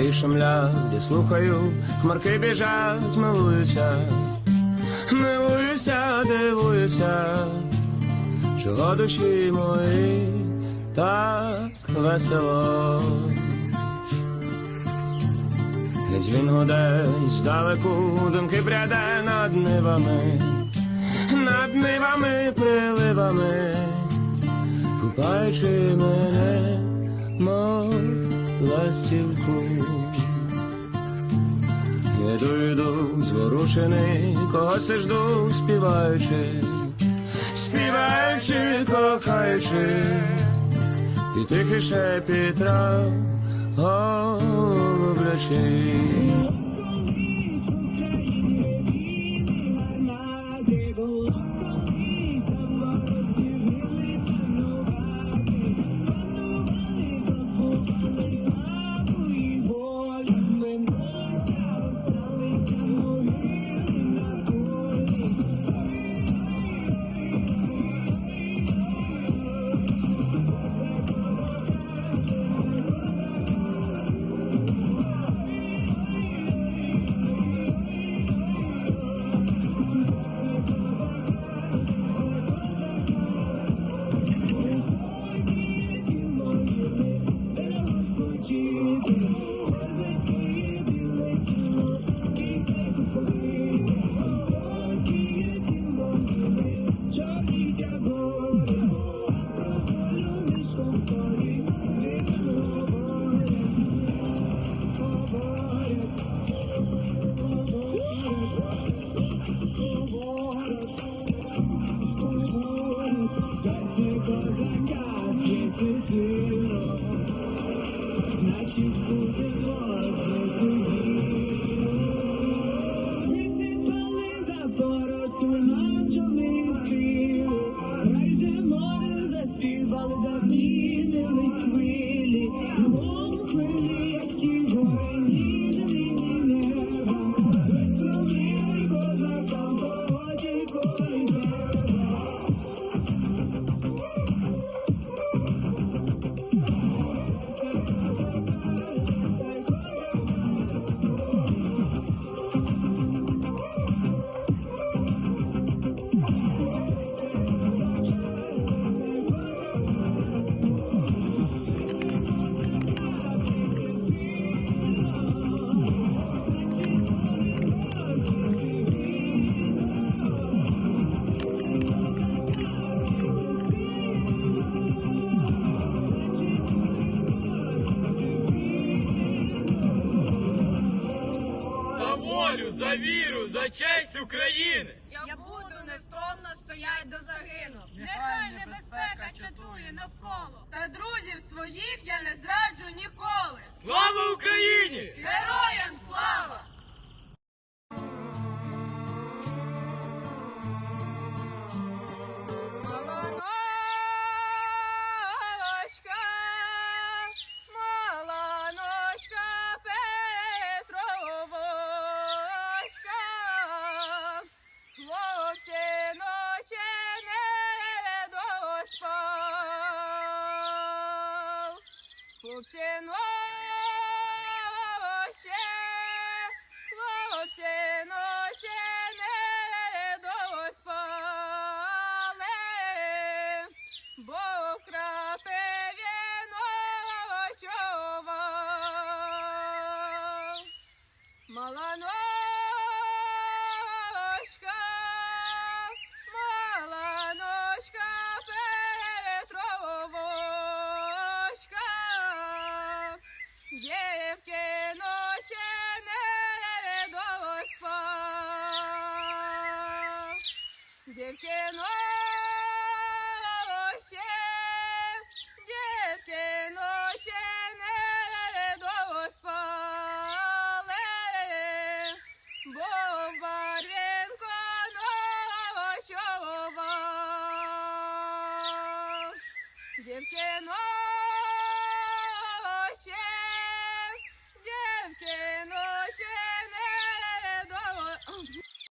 гаї шумлять, я слухаю, хмарки біжать, милуюся, милуюся, дивуюся, чого душі мої так весело. Десь він здалеку, думки пряде над нивами, над нивами, приливами, купаючи мене, мов ластівку. Я дойду зворушений, когось жду, співаючи, співаючи, кохаючи, і тихий шепіт трав голублячий. Заспівали, Волю, за віру, за честь України! Я буду невтомно стоять до загину. Нехай небезпека чатує навколо. Та друзів своїх я не зраджу ніколи. Слава Україні! Героям слава! Você não Дівчино!